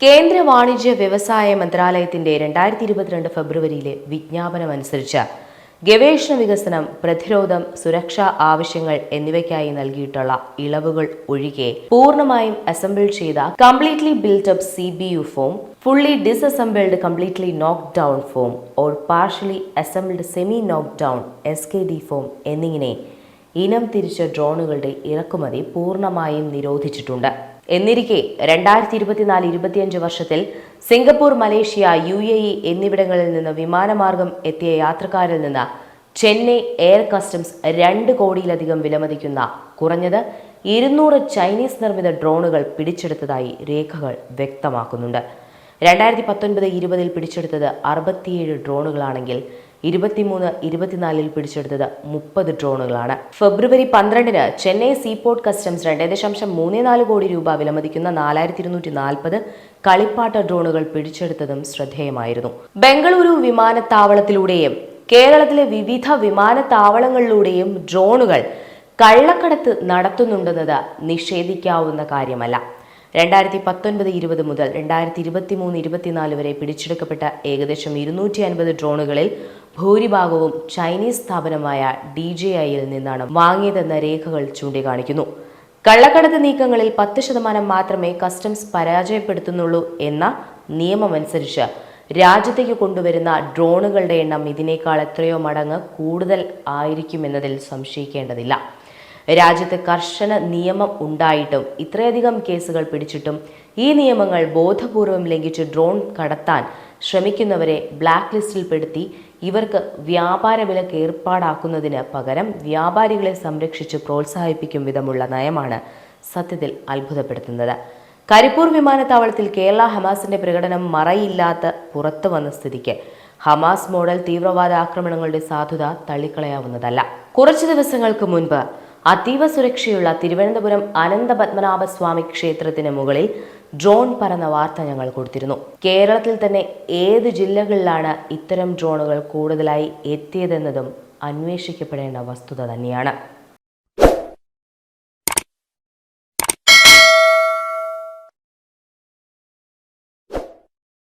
കേന്ദ്ര വാണിജ്യ വ്യവസായ മന്ത്രാലയത്തിന്റെ രണ്ടായിരത്തി ഇരുപത്തിരണ്ട് ഫെബ്രുവരിയിലെ വിജ്ഞാപനം അനുസരിച്ച് ഗവേഷണ വികസനം പ്രതിരോധം സുരക്ഷാ ആവശ്യങ്ങൾ എന്നിവയ്ക്കായി നൽകിയിട്ടുള്ള ഇളവുകൾ ഒഴികെ പൂർണമായും അസംബിൾ ചെയ്ത completely built up C B U form fully disassembled completely knock down form or partially assembled semi knock down S K D form എന്നിങ്ങനെ ഇനം തിരിച്ച ഡ്രോണുകളുടെ ഇറക്കുമതി പൂർണമായും നിരോധിച്ചിട്ടുണ്ട്. എന്നിരിക്കെ രണ്ടായിരത്തി ഇരുപത്തിനാല് ഇരുപത്തിയഞ്ച് വർഷത്തിൽ Singapore Malaysia U A E എന്നിവിടങ്ങളിൽ നിന്ന് വിമാനമാർഗം എത്തിയ യാത്രക്കാരിൽ നിന്ന് ചെന്നൈ എയർ കസ്റ്റംസ് രണ്ട് കോടിയിലധികം വിലമതിക്കുന്ന കുറഞ്ഞത് ഇരുന്നൂറ് ചൈനീസ് നിർമ്മിത ഡ്രോണുകൾ പിടിച്ചെടുത്തതായി രേഖകൾ വ്യക്തമാക്കുന്നുണ്ട്. രണ്ടായിരത്തി പത്തൊൻപത് ഇരുപതിൽ പിടിച്ചെടുത്തത് അറുപത്തിയേഴ് ഡ്രോണുകളാണെങ്കിൽ ഇരുപത്തിമൂന്ന് ഇരുപത്തിനാലിൽ പിടിച്ചെടുത്തത് മുപ്പത് ഡ്രോണുകളാണ്. ഫെബ്രുവരി പന്ത്രണ്ടിന് ചെന്നൈ സീപോർട്ട് കസ്റ്റംസ് രണ്ട് ദശാംശം മൂന്ന് നാല് കോടി രൂപ വിലമതിക്കുന്ന നാലായിരത്തി ഇരുന്നൂറ്റി നാൽപ്പത് കളിപ്പാട്ട ഡ്രോണുകൾ പിടിച്ചെടുത്തതും ശ്രദ്ധേയമായിരുന്നു. ബംഗളൂരു വിമാനത്താവളത്തിലൂടെയും കേരളത്തിലെ വിവിധ വിമാനത്താവളങ്ങളിലൂടെയും ഡ്രോണുകൾ കള്ളക്കടത്ത് നടത്തുന്നുണ്ടെന്നത് നിഷേധിക്കാവുന്ന കാര്യമല്ല. രണ്ടായിരത്തി പത്തൊൻപത് ഇരുപത് മുതൽ രണ്ടായിരത്തി ഇരുപത്തി മൂന്ന് ഇരുപത്തിനാല് വരെ പിടിച്ചെടുക്കപ്പെട്ട ഏകദേശം ഇരുന്നൂറ്റി അൻപത് ഡ്രോണുകളിൽ ഭൂരിഭാഗവും ചൈനീസ് സ്ഥാപനമായ ഡി ജെ ഐയിൽ നിന്നാണ് വാങ്ങിയതെന്ന രേഖകൾ ചൂണ്ടിക്കാണിക്കുന്നു. കള്ളക്കടത്ത് നീക്കങ്ങളിൽ പത്ത് ശതമാനം മാത്രമേ കസ്റ്റംസ് പരാജയപ്പെടുത്തുന്നുള്ളൂ എന്ന നിയമമനുസരിച്ച് രാജ്യത്തേക്ക് കൊണ്ടുവരുന്ന ഡ്രോണുകളുടെ എണ്ണം ഇതിനേക്കാൾ എത്രയോ മടങ്ങ് കൂടുതൽ ആയിരിക്കുമെന്നതിൽ സംശയിക്കേണ്ടതില്ല. രാജ്യത്ത് കർശന നിയമം ഉണ്ടായിട്ടും ഇത്രയധികം കേസുകൾ പിടിച്ചിട്ടും ഈ നിയമങ്ങൾ ബോധപൂർവം ലംഘിച്ച് ഡ്രോൺ കടത്താൻ ശ്രമിക്കുന്നവരെ ബ്ലാക്ക് ലിസ്റ്റിൽപ്പെടുത്തി ഇവർക്ക് വ്യാപാര വിലക്ക് ഏർപ്പാടാക്കുന്നതിന് പകരം വ്യാപാരികളെ സംരക്ഷിച്ച് പ്രോത്സാഹിപ്പിക്കും വിധമുള്ള നയമാണ് സത്യത്തിൽ അത്ഭുതപ്പെടുത്തുന്നത്. കരിപ്പൂർ വിമാനത്താവളത്തിൽ കേരള ഹമാസിന്റെ പ്രകടനം മറയില്ലാത്ത പുറത്തു വന്ന സ്ഥിതിക്ക്. ഹമാസ് മോഡൽ തീവ്രവാദ ആക്രമണങ്ങളുടെ സാധുത തള്ളിക്കളയാവുന്നതല്ല. കുറച്ചു ദിവസങ്ങൾക്ക് മുൻപ് അതീവ സുരക്ഷയുള്ള തിരുവനന്തപുരം അനന്തപത്മനാഭ സ്വാമി ക്ഷേത്രത്തിന് മുകളിൽ ഡ്രോൺ പറന്ന വാർത്ത ഞങ്ങൾ കൊടുത്തിരുന്നു. കേരളത്തിൽ തന്നെ ഏത് ജില്ലകളിലാണ് ഇത്തരം ഡ്രോണുകൾ കൂടുതലായി എത്തിയതെന്നതും അന്വേഷിക്കപ്പെടേണ്ട വസ്തുത തന്നെയാണ്.